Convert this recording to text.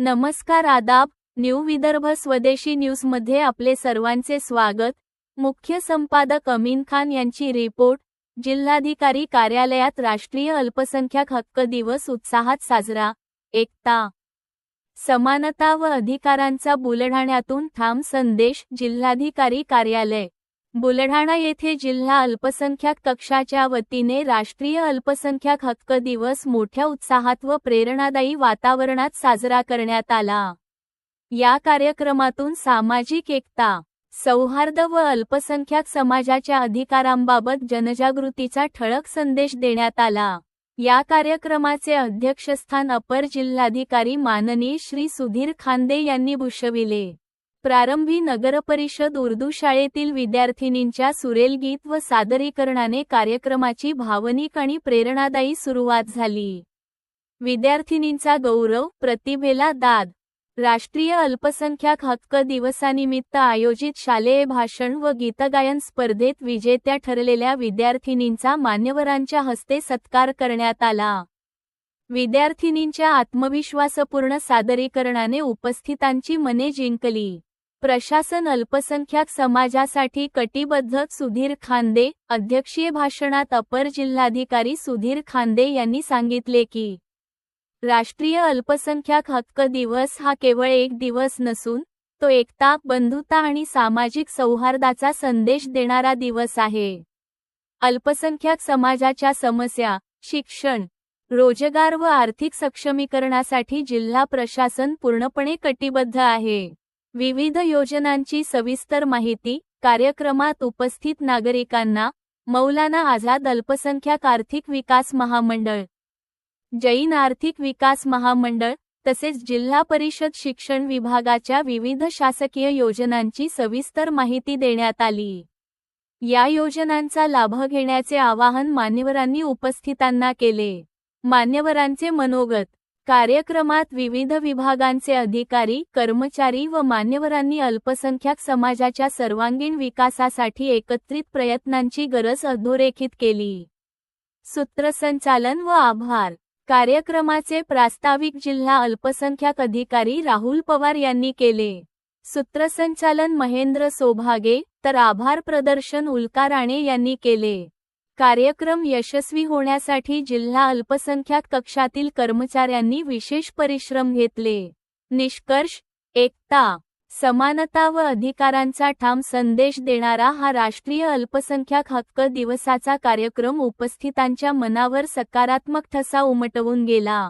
नमस्कार आदाब न्यू विदर्भ स्वदेशी न्यूजमध्ये आपले सर्वांचे स्वागत. मुख्य संपादक अमीन खान यांची रिपोर्ट. जिल्हाधिकारी कार्यालयात राष्ट्रीय अल्पसंख्याक हक्क दिवस उत्साहात साजरा. एकता समानता व अधिकारांचा बुलढाण्यातून ठाम संदेश जिल्हाधिकारी कार्यालय. बुलढाणा येथे जिल्हा अल्पसंख्याक कक्षाच्या वतीने राष्ट्रीय अल्पसंख्याक हक्क दिवस मोठ्या उत्साहात व प्रेरणादायी वातावरणात साजरा करण्यात आला. या कार्यक्रमातून सामाजिक एकता सौहार्द व अल्पसंख्याक समाजाच्या अधिकारांबाबत जनजागृतीचा ठळक संदेश देण्यात आला. या कार्यक्रमाचे अध्यक्षस्थान अपर जिल्हाधिकारी माननीय श्री सुधीर खांदे यांनी भूषविले. प्रारंभी नगरपरिषद उर्दू शाळेतील विद्यार्थिनींच्या सुरेल गीत व सादरीकरणाने कार्यक्रमाची भावनिक आणि प्रेरणादायी सुरुवात झाली. विद्यार्थिनींचा गौरव प्रतिभेला दाद राष्ट्रीय अल्पसंख्याक हक्क दिवसानिमित्त आयोजित शालेय भाषण व गीतगायन स्पर्धेत विजेत्या ठरलेल्या विद्यार्थिनींचा मान्यवरांच्या हस्ते सत्कार करण्यात आला. विद्यार्थिनींच्या आत्मविश्वासपूर्ण सादरीकरणाने उपस्थितांची मने जिंकली. प्रशासन अल्पसंख्याक समाजासाठी कटिबद्ध सुधीर खांदे अध्यक्षीय भाषणात अपर जिल्हाधिकारी सुधीर खांदे यांनी सांगितले की राष्ट्रीय अल्पसंख्याक हक्क दिवस हा केवळ एक दिवस नसून तो एकता बंधुता आणि सामाजिक सौहार्दाचा संदेश देणारा दिवस आहे. अल्पसंख्याक समाजाच्या समस्या शिक्षण रोजगार व आर्थिक सक्षमीकरणासाठी जिल्हा प्रशासन पूर्णपणे कटिबद्ध आहे. विविध योजनांची सविस्तर माहिती कार्यक्रमात उपस्थित नागरिकांना मौलाना आझाद अल्पसंख्याक आर्थिक विकास महामंडळ जैन आर्थिक विकास महामंडळ तसेच जिल्हा परिषद शिक्षण विभागाच्या विविध शासकीय योजनांची सविस्तर माहिती देण्यात आली. या योजनांचा लाभ घेण्याचे आवाहन मान्यवरांनी उपस्थितांना केले. मान्यवरांचे मनोगत कार्यक्रमात विविध विभागांचे अधिकारी कर्मचारी व मान्यवरांनी अल्पसंख्याक समाजाच्या सर्वांगीण विकासासाठी एकत्रित प्रयत्नांची गरज अधोरेखित केली. सूत्रसंचालन व आभार. कार्यक्रमाचे प्रास्ताविक जिल्हा अल्पसंख्याक अधिकारी राहुल पवार यांनी केले. सूत्रसंचालन महेंद्र सोभागे तर आभार प्रदर्शन उल्का राणे यांनी केले. कार्यक्रम यशस्वी होण्यासाठी जिल्हा अल्पसंख्याक कक्षातील कर्मचाऱ्यांनी विशेष परिश्रम घेतले. निष्कर्ष एकता समानता व अधिकारांचा ठाम संदेश देणारा हा राष्ट्रीय अल्पसंख्याक हक्क दिवसाचा कार्यक्रम उपस्थितांच्या मनावर सकारात्मक ठसा उमटवून गेला.